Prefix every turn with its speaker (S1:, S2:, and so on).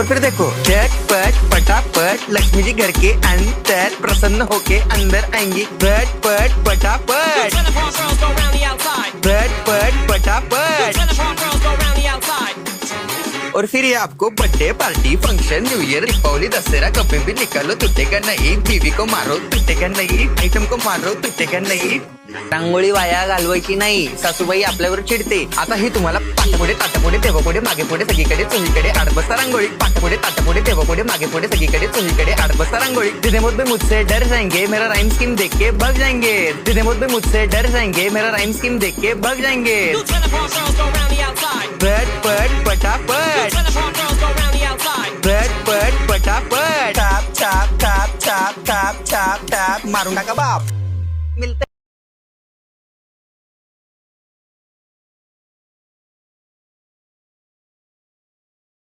S1: और फिर देखो झट पट पटापट लक्ष्मी जी घर के अंदर प्रसन्न होके अंदर आएँगी। पट पट पटापट पट पट पटापट। और फिर ये आपको birthday party function new year Deepavali Dussehra कभी भी निकालो टूटेगा नहीं बीवी को मारो टूटेगा नहीं आइटम को मारो टूटेगा नहीं। रांगोळी वाया घालवायची नाही सासूबाई आपल्यावर चिडते. आता ही तुम्हाला पाठपुढे ताटपुढे तेव्हापुढे मागे पुढे सगळीकडे चोहीकडे आडबसा रांगोळी. पाठपुढे ताटपुढे तेव्हापुढे मागे पुढे सगळीकडे चोहीकडे आडबसा रांगोळी. जिधे मुझ में मुझसे डर जाएंगे मेरा राइम स्कीम देख के भाग जाएंगे जिधे मुझ में मुझसे डर जाएंगे मेरा राइम स्कीम देख के भाग जाएंगे
S2: จับเบิร์ดจับ
S1: จับจั
S2: บจับจับจับ
S1: จับมาตรงนักกระบอกมิ